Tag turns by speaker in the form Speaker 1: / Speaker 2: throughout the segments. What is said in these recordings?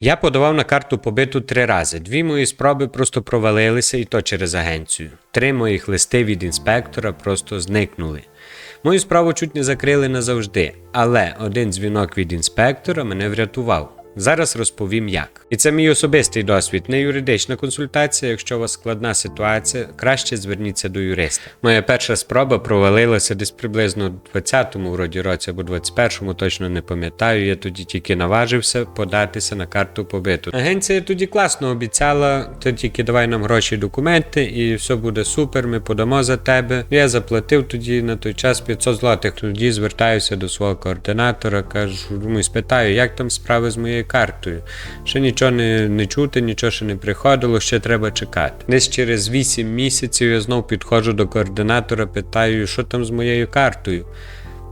Speaker 1: Я подавав на карту побиту три рази. Дві мої спроби просто провалилися, і то через агенцію. Три моїх листи від інспектора просто зникнули. Мою справу чуть не закрили назавжди, але один дзвінок від інспектора мене врятував. Зараз розповім як. І це мій особистий досвід, не юридична консультація. Якщо у вас складна ситуація, краще зверніться до юриста. Моя перша спроба провалилася десь приблизно у 20-му вроді році або 21-му, точно не пам'ятаю. Я тоді тільки наважився податися на карту побиту. Агенція тоді класно обіцяла, ти тільки давай нам гроші, документи, і все буде супер. Ми подамо за тебе. Я заплатив тоді на той час 500 злотих. Тоді звертаюся до свого координатора, кажу, думаю, спитаю, як там справи з моєю картою. Ще нічого не, не чути, нічого ще не приходило, ще треба чекати. Десь через 8 місяців я знов підходжу до координатора, питаю, що там з моєю картою.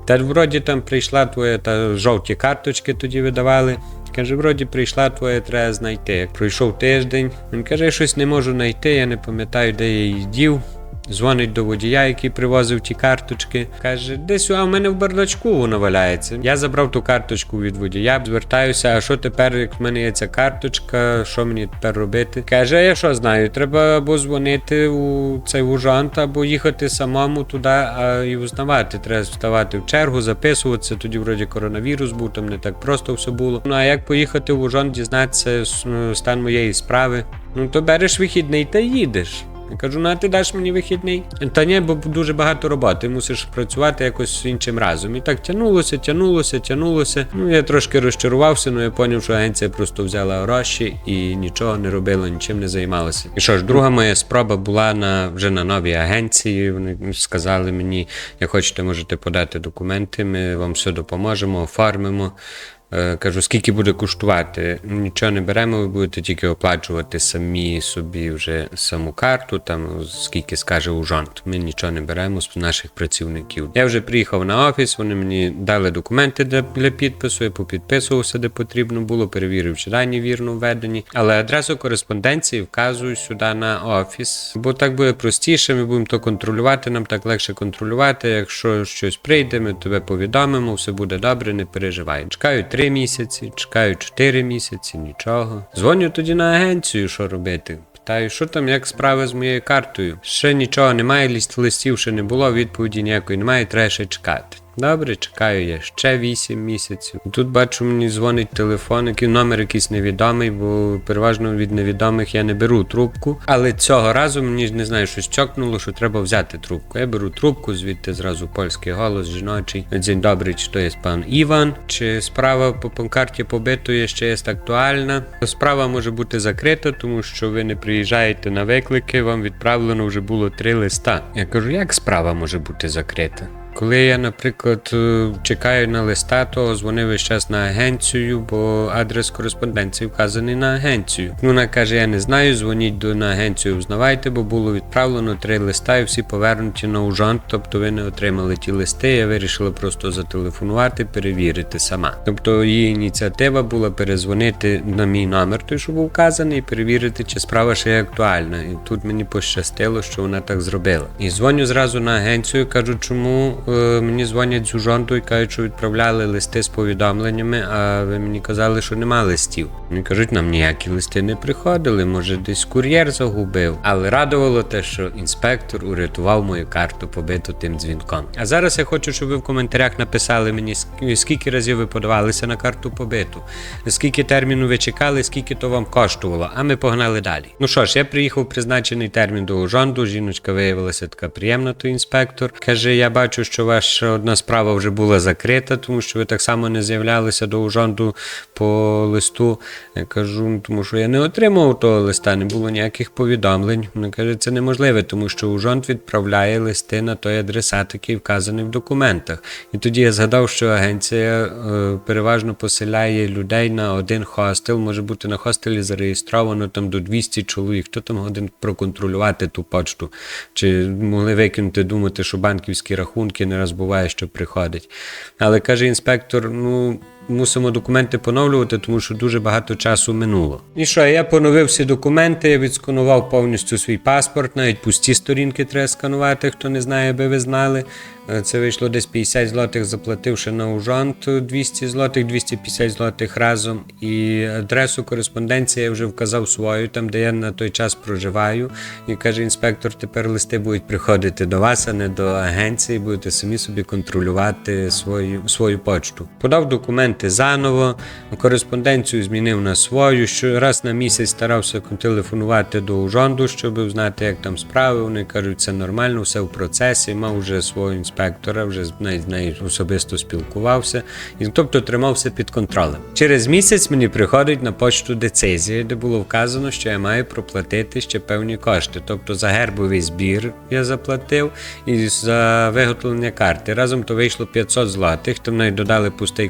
Speaker 1: Та вроді там прийшла твоя та жовті карточки тоді видавали. Каже, вроді прийшла твоя, треба знайти. Пройшов тиждень, він каже, я щось не можу знайти, я не пам'ятаю, де я її дів. Дзвонить до водія, який привозив ті карточки. Каже, десь а в мене в бардачку воно валяється. Я забрав ту карточку від водія, звертаюся, а що тепер, як в мене є ця карточка, що мені тепер робити? Каже, я що знаю, треба або дзвонити у цей ужант, або їхати самому туди а, і узнавати. Треба вставати в чергу, записуватися. Тоді вроді коронавірус був, там не так просто все було. Ну а як поїхати в ужант, дізнатися стан моєї справи? Ну то береш вихідний та їдеш. Я кажу, ну а ти даш мені вихідний? Та ні, бо дуже багато роботи, мусиш працювати якось іншим разом. І так тягнулося, тягнулося, тягнулося. Ну я трошки розчарувався, ну я зрозумів, що агенція просто взяла гроші і нічого не робила, нічим не займалася. І що ж, друга моя спроба була на вже на новій агенції. Вони сказали мені, як хочете, можете подати документи, ми вам все допоможемо, оформимо. Е, Кажу, скільки буде коштувати? Нічого не беремо, ви будете тільки оплачувати самі собі вже саму карту, там скільки скаже ужант. Ми нічого не беремо з наших працівників. Я вже приїхав на офіс, вони мені дали документи для, для підпису, я попідписувався, де потрібно було, перевірив, чи дані вірно введені. Але адресу кореспонденції вказую сюди на офіс, бо так буде простіше. Ми будемо то контролювати. Нам так легше контролювати. Якщо щось прийде, ми тебе повідомимо, все буде добре, не переживай. Чекаю три місяці, чекаю чотири місяці, нічого. Дзвоню тоді на агенцію, що робити. Питаю, що там, як справи з моєю картою? Ще нічого немає, ліст листів ще не було, відповіді ніякої немає, треба ще чекати. Добре, чекаю я ще 8 місяців. Тут бачу, мені дзвонить телефон, який номер якийсь невідомий, бо переважно від невідомих я не беру трубку. Але цього разу мені не знаю, щось чокнуло, що треба взяти трубку. Я беру трубку, звідти зразу польський голос жіночий. День добрий, чи то є пан Іван, чи справа по панкарті побитої ще є актуальна. Справа може бути закрита, тому що ви не приїжджаєте на виклики, вам відправлено вже було три листа. Я кажу, як справа може бути закрита? Коли я, наприклад, е, чекаю на листа, то дзвонив весь час на агенцію, бо адрес кореспонденції вказаний на агенцію. Ну, Вона каже: я не знаю, дзвоніть до на агенцію, узнавайте, бо було відправлено три листа і всі повернуті на ужант, тобто ви не отримали ті листи. Я вирішила просто зателефонувати, перевірити сама. Тобто її ініціатива була перезвонити на мій номер, той, що був вказаний, і перевірити, чи справа ще є актуальна. І тут мені пощастило, що вона так зробила. І дзвоню зразу на агенцію, кажу, чому мені дзвонять з ужонту і кажуть, що відправляли листи з повідомленнями, а ви мені казали, що нема листів. Вони кажуть, нам ніякі листи не приходили, може десь кур'єр загубив. Але радувало те, що інспектор урятував мою карту побиту тим дзвінком. А зараз я хочу, щоб ви в коментарях написали мені, скільки разів ви подавалися на карту побиту, скільки терміну ви чекали, скільки то вам коштувало. А ми погнали далі. Ну що ж, я приїхав призначений термін до Ужонду. Жіночка виявилася така приємна, то інспектор. Каже: я бачу, що ваша одна справа вже була закрита, тому що ви так само не з'являлися до Ужонду по листу. Я кажу, «Ну, тому що я не отримав того листа, не було ніяких повідомлень. Вона каже, це неможливо, тому що Ужонд відправляє листи на той адресат, який вказаний в документах. І тоді я згадав, що агенція е, переважно поселяє людей на один хостел. Може бути на хостелі зареєстровано там до 200 чоловік. Хто там годин проконтролювати ту почту? Чи могли викинути, думати, що банківські рахунки не раз буває, що приходить. Але каже інспектор: ну. Мусимо документи поновлювати, тому що дуже багато часу минуло. І що, я поновив всі документи, я відсканував повністю свій паспорт, навіть пусті сторінки треба сканувати, хто не знає, аби ви знали. Е, Це вийшло десь 50 злотих, заплативши на ужонт 200 злотих, 250 злотих разом. І адресу кореспонденції я вже вказав свою, там де я на той час проживаю. І каже інспектор, тепер листи будуть приходити до вас, а не до агенції. Будете самі собі контролювати свою, свою почту. Подав документи заново, кореспонденцію змінив на свою. Що раз на місяць старався телефонувати до ужонду, щоб знати, як там справи. Вони кажуть, це нормально, все в процесі. Мав вже свого інспектора, вже з нею, особисто спілкувався. І тобто тримався під контролем. Через місяць мені приходить на почту децизія, де було вказано, що я маю проплатити ще певні кошти. Тобто за гербовий збір я заплатив і за виготовлення карти. Разом то вийшло 500 злотих. Там навіть додали пустий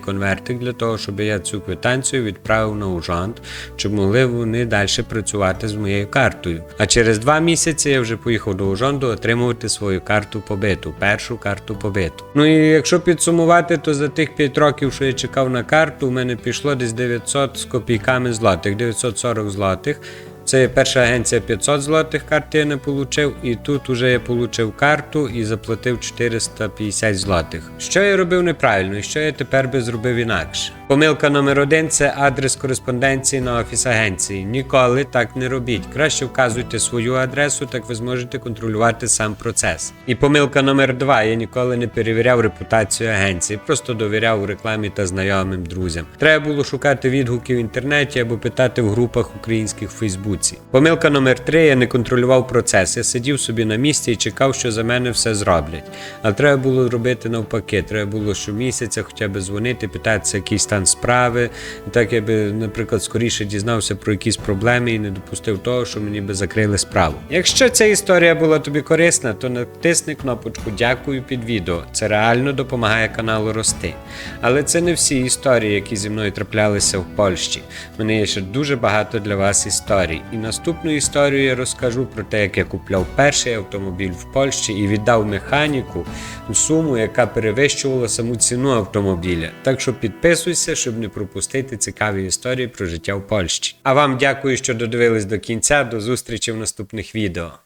Speaker 1: конвертик для того, щоб я цю квитанцію відправив на ужант, щоб могли вони далі працювати з моєю картою. А через два місяці я вже поїхав до Ужонду отримувати свою карту побиту, першу карту побиту. Ну і якщо підсумувати, то за тих 5 років, що я чекав на карту, у мене пішло десь 900 з копійками злотих, 940 злотих. Це перша агенція 500 злотих карти я не отримав, і тут уже я отримав карту і заплатив 450 злотих. Що я робив неправильно і що я тепер би зробив інакше? Помилка номер один це адрес кореспонденції на офіс агенції. Ніколи так не робіть. Краще вказуйте свою адресу, так ви зможете контролювати сам процес. І помилка номер два: я ніколи не перевіряв репутацію агенції, просто довіряв рекламі та знайомим друзям. Треба було шукати відгуки в інтернеті або питати в групах українських в Фейсбуці. Помилка номер три: я не контролював процес. Я сидів собі на місці і чекав, що за мене все зроблять. Але треба було робити навпаки. Треба було щомісяця хоча б дзвонити, питатися якийсь стан справи. Так я би, наприклад, скоріше дізнався про якісь проблеми і не допустив того, що мені би закрили справу. Якщо ця історія була тобі корисна, то натисни кнопочку Дякую під відео. Це реально допомагає каналу рости. Але це не всі історії, які зі мною траплялися в Польщі. У мене є ще дуже багато для вас історій. І наступну історію я розкажу про те, як я купляв перший автомобіль в Польщі і віддав механіку суму, яка перевищувала саму ціну автомобіля. Так що підписуйся, щоб не пропустити цікаві історії про життя в Польщі. А вам дякую, що додивились до кінця. До зустрічі в наступних відео.